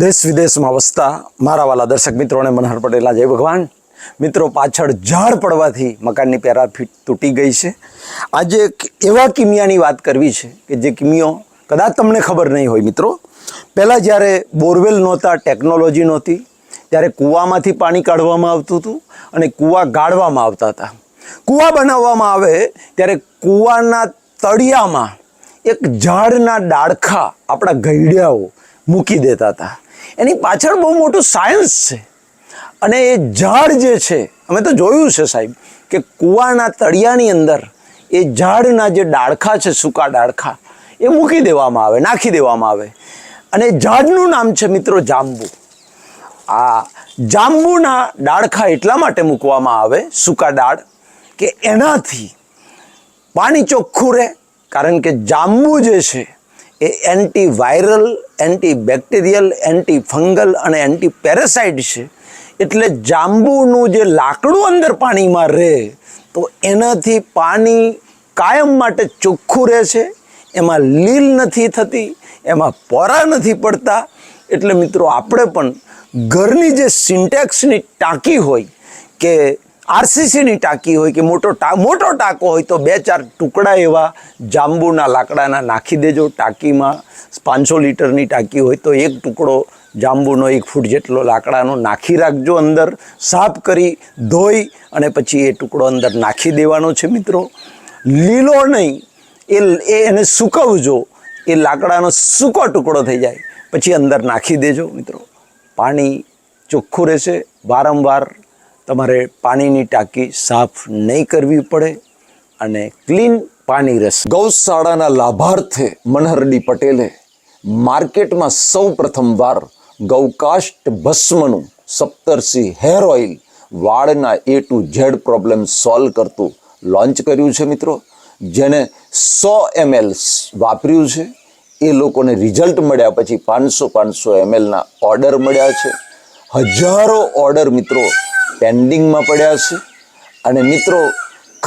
દેશ વિદેશમાં વસતા મારા વાલા દર્શક મિત્રોને મનહર પટેલના જય ભગવાન. મિત્રો, પાછળ ઝાડ પડવાથી મકાનની પેરાફીટ તૂટી ગઈ છે. આજે એક એવા કિમિયાની વાત કરવી છે કે જે કિમિયો કદાચ તમને ખબર નહીં હોય મિત્રો. પહેલાં જ્યારે બોરવેલ નહોતા, ટેકનોલોજી નહોતી, ત્યારે કૂવામાંથી પાણી કાઢવામાં આવતું હતું અને કૂવા ગાળવામાં આવતા હતા. કૂવા બનાવવામાં આવે ત્યારે કૂવાના તળિયામાં એક ઝાડના ડાળખા, આપણા ગઈડિયાઓ મૂકી દેતા હતા. એની પાછળ બહુ મોટું સાયન્સ છે. અને એ ઝાડ જે છે, અમે તો જોયું છે સાહેબ, કે કૂવાના તળિયાની અંદર એ ઝાડના જે ડાળખા છે, સૂકા ડાળખા, એ મૂકી દેવામાં આવે, નાખી દેવામાં આવે. અને ઝાડનું નામ છે મિત્રો જાંબુ. આ જાંબુના ડાળખા એટલા માટે મૂકવામાં આવે, સૂકા ડાળ, કે એનાથી પાણી ચોખ્ખું રહે. કારણ કે જાંબુ જે છે એ anti viral anti bacterial anti fungal અને એન્ટી પેરેસાઇડ છે. એટલે જાંબુનું જે લાકડું અંદર પાણીમાં રહે, તો એનાથી પાણી કાયમ માટે ચોખ્ખું રહે છે. એમાં લીલ નથી થતી, એમાં પોરા નથી પડતા. એટલે મિત્રો, આપણે પણ ઘરની જે સિન્ટેક્સની ટાંકી હોય કે આરસીસીની ટાંકી હોય કે મોટો ટા, મોટો ટાંકો હોય તો બે ચાર ટુકડા એવા જાંબુના લાકડાના નાખી દેજો ટાંકીમાં. પાંચસો લીટરની ટાંકી હોય તો એક ટુકડો જાંબુનો એક ફૂટ જેટલો લાકડાનો નાખી રાખજો અંદર. સાફ કરી, ધોઈ અને પછી એ ટુકડો અંદર નાખી દેવાનો છે મિત્રો. લીલો નહીં, એ એને સૂકવજો. એ લાકડાનો સૂકો ટુકડો થઈ જાય. પછી અંદર નાખી દેજો મિત્રો. પાણી ચોખ્ખું રહેશે. વારંવાર તમારે પાણીની ટાંકી સાફ નહીં કરવી પડે અને ક્લીન પાણી રહેશે ગૌશાળાના લાભાર્થે મનહરડી પટેલે માર્કેટમાં સૌ પ્રથમવાર ગૌકાષ્ટ ભસ્મનું સપ્તર્ષિ હેર ઓઇલ વાળના A to Z problem solve કરતું લોન્ચ કર્યું છે મિત્રો. જેને સો એમએલ વાપર્યું છે. એ લોકોને રિઝલ્ટ મળ્યા પછી પાંચસો પાંચસો એમએલના ઓર્ડર મળ્યા છે. હજારો ઓર્ડર મિત્રો પેન્ડિંગમાં પડ્યા છે. અને મિત્રો,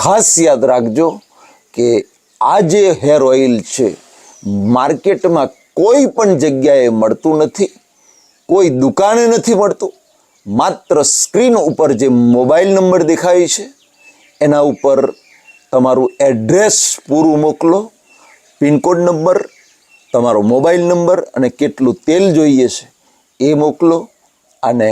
ખાસ યાદ રાખજો કે આ જે હેર ઓઇલ છે, માર્કેટમાં કોઈ પણ જગ્યાએ મળતું નથી, કોઈ દુકાને નથી મળતું. માત્ર સ્ક્રીન ઉપર જે મોબાઈલ નંબર દેખાય છે, એના ઉપર તમારું એડ્રેસ પૂરું મોકલો, પિનકોડ નંબર, તમારો મોબાઈલ નંબર અને કેટલું તેલ જોઈએ છે, એ મોકલો અને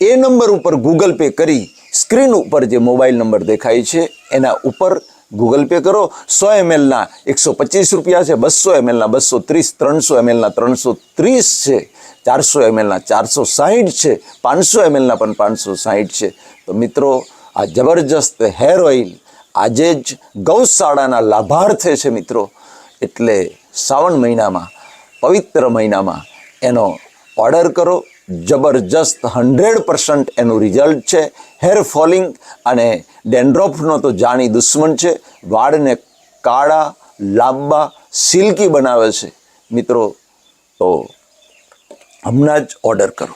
એ નંબર ઉપર ગૂગલ પે કરી સ્ક્રીન ઉપર જે મોબાઈલ નંબર દેખાય છે, એના ઉપર ગૂગલ પે કરો. સો એમએલના એકસો પચીસ રૂપિયા છે, બસો એમએલના બસો ત્રીસ, ત્રણસો એમએલના ત્રણસો ત્રીસ છે, ચારસો એમએલના ચારસો સાહીઠ છે, પાંચસો એમએલના પણ પાંચસો સાહીઠ છે. તો મિત્રો, આ જબરજસ્ત હેર ઓઇલ આજે જ ગૌશાળાના લાભાર્થે છે મિત્રો. એટલે શ્રાવણ મહિનામાં, પવિત્ર મહિનામાં એનો ઓર્ડર કરો. જબરજસ્ત હંડ્રેડ પર્સન્ટ એનું રિઝલ્ટ છે. હેર ફોલિંગ અને ડેન્ડ્રોફનો તો જાણી દુશ્મન છે. વાળને કાળા, લાંબા, સિલ્કી બનાવે છે. મિત્રો, તો હમણાં જ ઓર્ડર કરો.